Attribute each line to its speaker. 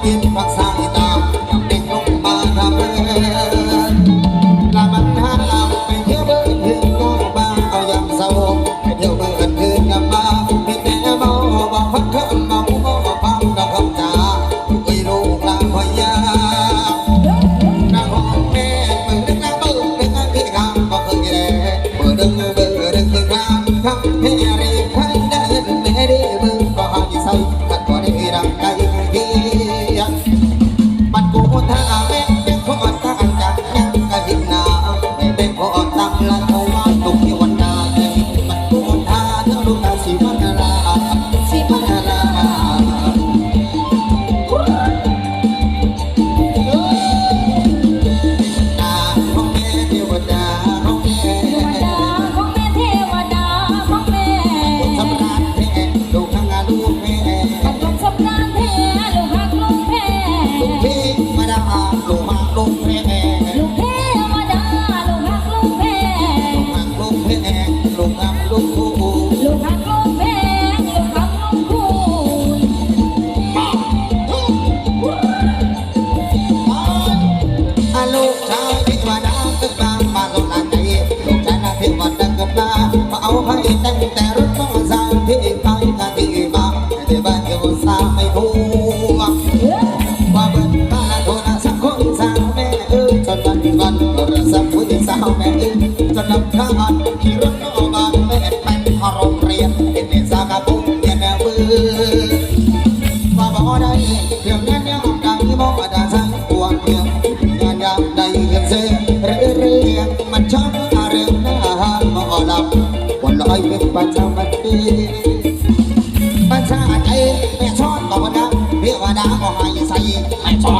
Speaker 1: เปลี่ยนภาษ ลูกชายพิจวนาตึกตามมาลงนาใจลูกชายนวันดังกัมามาเอาให้แต่งแต่รถต้งสางที่ไปนาที่มาแต่บ้านอยู่สาไม่พูว่าเบ้าโทรศัพท์คนสาวแม่ยจนวันวันโทรศัพท์ผู้สาวแม่เอ้จนลำคาญที่รถโงพยาบแม่เป็นพองเรียนเนสากะบุญแม่เบื่อว่าบ่ได้ยวนั้นเนี่ ช่องอาเรื่องหน้าหมอลำบนลอยเป็นปัะจำวันทีประชาใจไม่ชอบอกว่านะเรี
Speaker 2: ยกว่านะก็หา
Speaker 1: ย
Speaker 2: ใส่แม่ชอบ